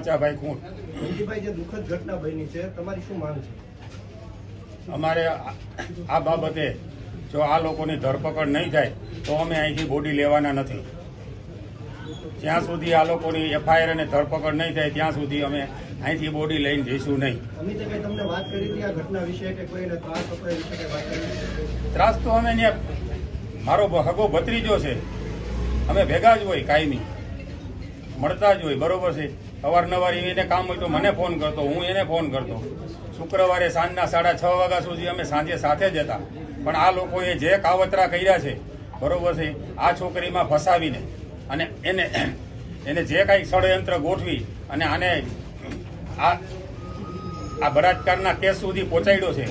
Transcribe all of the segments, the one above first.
ખાંચાભાઈ ખૂંટ ધનજીભાઈ જે દુઃખદ ઘટના બની છે તમારી શું માંગ છે? અમારે આ બાબતે જો આ લોકોની ધરપકડ નહીં થાય તો અમે અહીંથી બોડી લેવાના નથી. જ્યાં સુધી આ લોકોની એફઆઈઆર અને ધરપકડ નહીં થાય ત્યાં સુધી અમે અહીંથી બોડી લઈને જઈશું નહીં. તમને વાત કરી હતી આ ઘટના વિશે કે કોઈને ત્રાસ તો અમે ત્યાં મારો હગો ભત્રીજો છે. અમે ભેગા જ હોય કાયમી. મળતા જ હોય બરોબર છે. અવારનવાર એને કામ હોય તો મને ફોન કરતો, હું એને ફોન કરતો. શુક્રવારે સાંજના સાડા છ વાગ્યા સુધી અમે સાંજે સાથે જ હતા. પણ આ લોકોએ જે કાવતરા કર્યા છે, બરોબર છે, આ છોકરીમાં ફસાવીને અને એને એને જે કાંઈ ષડયંત્ર ગોઠવી અને આને આ આ બળાત્કારના કેસ સુધી પહોંચાડ્યો છે,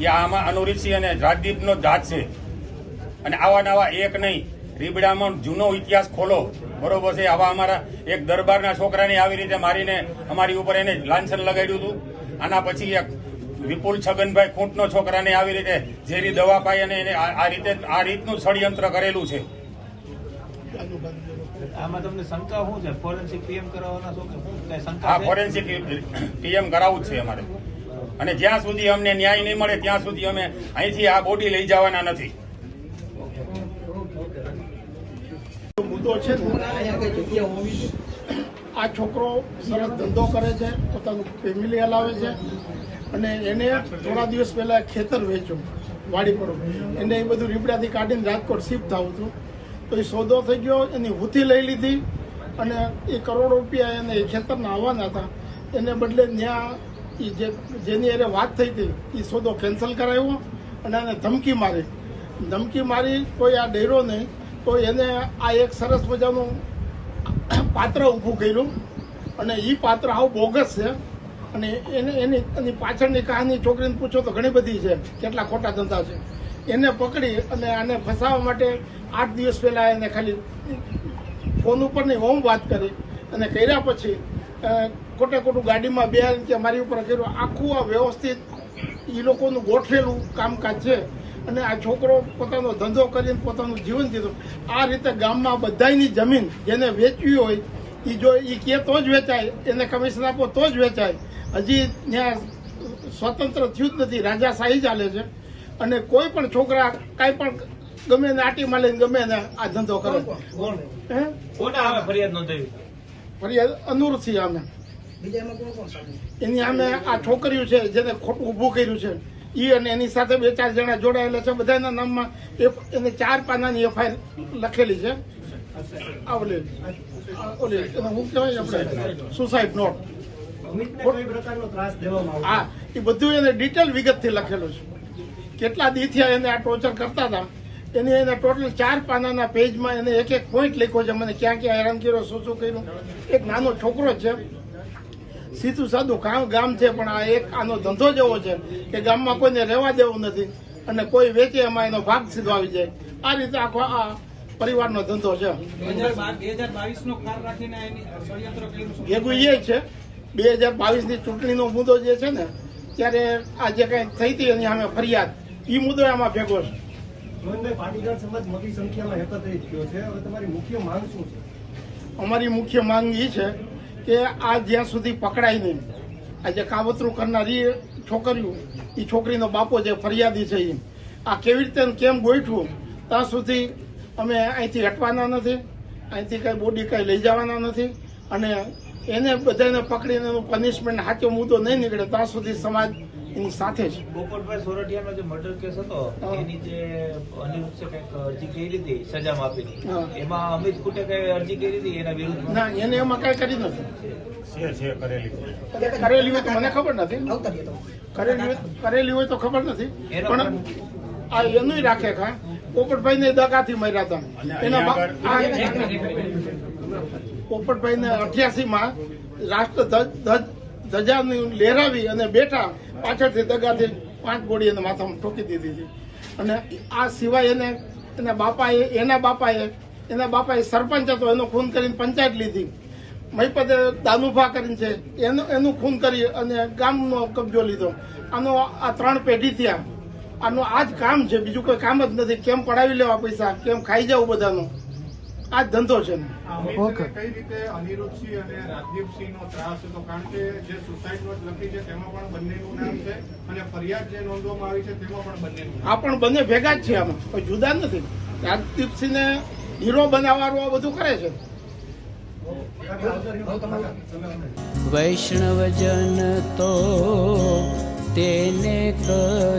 એ આમાં અનુરીતસિંહ અને રાજદીપનો જાત છે. અને આવા નવા એક નહીં રીબડામાં જૂનો ઇતિહાસ ખોલો. બરોબર છે? આવા અમારા એક દરબારના છોકરાને આવી રીતે મારીને અમારી ઉપર એને લાંછન લગાડ્યું હતું. આના પછી એક વિપુલ છગનભાઈ ખૂંટનો છોકરાને આવી રીતે ઝેરી દવા પાઈ અને એને આ રીતે આ રીતનું ષડયંત્ર કરેલું છે. આમાં તમને શંકા શું છે? ફોરેન્સિક પીએમ કરાવવાના છો કે શંકા આ ફોરેન્સિક પીએમ કરાવવું જ છે અમારે. અને જ્યાં સુધી અમને ન્યાય નહીં મળે ત્યાં સુધી અમે અહીંથી આ બોડી લઈ જવાના નથી. મુદ્દો છે આ છોકરો સરસ ધંધો કરે છે, પોતાનું ફેમિલી હલાવે છે અને એને થોડા દિવસ પહેલા ખેતર વેચ્યું, વાડી પર. એને એ બધું રીબડાથી કાઢીને રાજકોટ શિફ્ટ થવું હતું. તો એ સોદો થઈ ગયો, એની હુથી લઈ લીધી અને એ કરોડો રૂપિયા એને એ ખેતરના આવવાના હતા. એને બદલે ત્યાં એ જે, જેની એને વાત થઈ હતી એ સોદો કેન્સલ કરાવ્યો અને એને ધમકી મારી. ધમકી મારી કોઈ આ ડેરો નહીં તો એને આ એક સરસ મજાનું પાત્ર ઊભું કર્યું. અને એ પાત્ર આવું બોગસ છે. અને એને એની એની પાછળની કહાની છોકરીને પૂછો તો ઘણી બધી છે. કેટલા ખોટા ધંધા છે. એને પકડી અને આને ફસાવવા માટે આઠ દિવસ પહેલાં એને ખાલી ફોન ઉપરની હોમ વાત કરી. અને કર્યા પછી ખોટે ખોટું ગાડીમાં બે કે મારી ઉપર કર્યું. આખું આ વ્યવસ્થિત એ લોકોનું ગોઠવેલું કામકાજ છે. અને આ છોકરો પોતાનો ધંધો કરીને પોતાનું જીવન જીવ્યું આ રીતે ગામમાં બધાયની જમીન જેને વેચવી હોય એ જો એ કે તો જ વેચાય એને કમિશન આપો તો જ વેચાય. હજી ત્યાં સ્વતંત્ર થયું જ નથી રાજાશાહી ચાલે છે. અને કોઈ પણ છોકરા કાંઈ પણ ગમે ને આટીમાં લઈને ગમે ને આ ધંધો કરે ફરિયાદ અનુર છીએ અમે એની અમે આ છોકરીઓ છે જેને ખોટું ઊભું કર્યું છે. ઈ અને એની સાથે બે ચાર જણા જોડાયેલા છે. બધાના નામમાં એ- એને ચાર પાનાની એફઆઈઆર લખેલી છે. આવલે ઓલે શું કહેવાય આપણે? સુસાઇડ નોટ હા એ બધું એને ડિટેલ વિગતથી લખેલું છે. કેટલા દી થયા એને આ ટોર્ચર કરતા હતા. એની એને ટોટલ ચાર પાનાના પેજમાં એને એક એક પોઈન્ટ લખ્યો છે. મને ક્યાં ક્યાં હેરાન કર્યો શું શું કર્યું. એક નાનો છોકરો છે. સીધું સાદું ગામ ગામ છે પણ આ એક આનો ધંધો જ એવો છે કે ગામમાં કોઈને રહેવા દેવું નથી અને કોઈ વેચે એમાં એનો ભાગ સીધો આવી જાય. આ રીતે આખો આ પરિવારનો ધંધો છે. ભેગું એ છે. બે હજાર બાવીસની ચૂંટણીનો મુદ્દો જે છે ને ત્યારે આ જે કઈ થઈ હતી એની સામે ફરિયાદ એ મુદ્દો એમાં ભેગો છે. મોહનભાઈ મોટી સંખ્યામાં એકત્રિત થયો છે. હવે તમારી મુખ્ય માંગ શું છે? અમારી મુખ્ય માંગ એ છે કે આ જ્યાં સુધી પકડાય નહીં. આ જે કાવતરું કરનારી છોકરીઓ એ છોકરીનો બાપો જે ફરિયાદી છે આ કેવી રીતે કેમ ગોઠવું ત્યાં સુધી અમે અહીંથી હટવાના નથી. અહીંથી કઈ બોડી કઈ લઈ જવાના નથી. અને એને બધાને પકડીને એનું પનિશમેન્ટ સાચો મુદ્દો નહીં નીકળે. ત્યાં સુધી સમાજ એની સાથે જ. પોપટભાઈ સોરઠિયાનો જે મર્ડર કેસ હતો એની જે અનિરુદ્ધ કંઈક અરજી કરી હતી સજા માફીની. એમાં અમિત કુટે કઈ અરજી કરી હતી એના વિરુદ્ધ? ના એને એમાં કઈ કરી નથી. છે છે કરેલી હોય તો મને ખબર નથી. કરેલી હોય કરેલી હોય તો ખબર નથી. પણ આ એનું રાખે ખા પોપટભાઈ ને દગાથી મર્યા હતા. એના પોપટભાઈ ને અઠ્યાસી માં રાષ્ટ્ર ધજાની લહેરાવી અને બેઠા પાછળથી દગાથી પાંચ ગોળી એને માથામાં ઠોકી દીધી હતી અને આ સિવાય એને એના બાપાએ એના બાપાએ એના બાપાએ સરપંચ હતો, એનો ખૂન કરીને પંચાયત લીધી. મહીપદે દાનુભા કરીને છે. એનું એનું ખૂન કરી અને ગામનો કબજો લીધો. આનો આ ત્રણ પેઢી થયા. આનું આ જ કામ છે. બીજું કોઈ કામ જ નથી. કેમ પડાવી લેવા પૈસા? કેમ ખાઈ જવું બધાનું? આ ધંધો છે કઈ રીતે અનિરુદ્ધસિંહ અને રાજદીપસિંહ નો ત્રાસ હતો? કારણ કે જે સુસાઇડ નોટ લખી છે તેમાં પણ બંનેનું નામ છે અને ફરિયાદ જે નોંધવામાં આવી છે તેમાં પણ બંને આ પણ બંને ભેગા જ છે આમાં. કોઈ જુદા નથી. રાજદીપસિંહ ને હીરો બનાવવાનું આ બધું કરે છે. વૈષ્ણવજન તો તેને પરા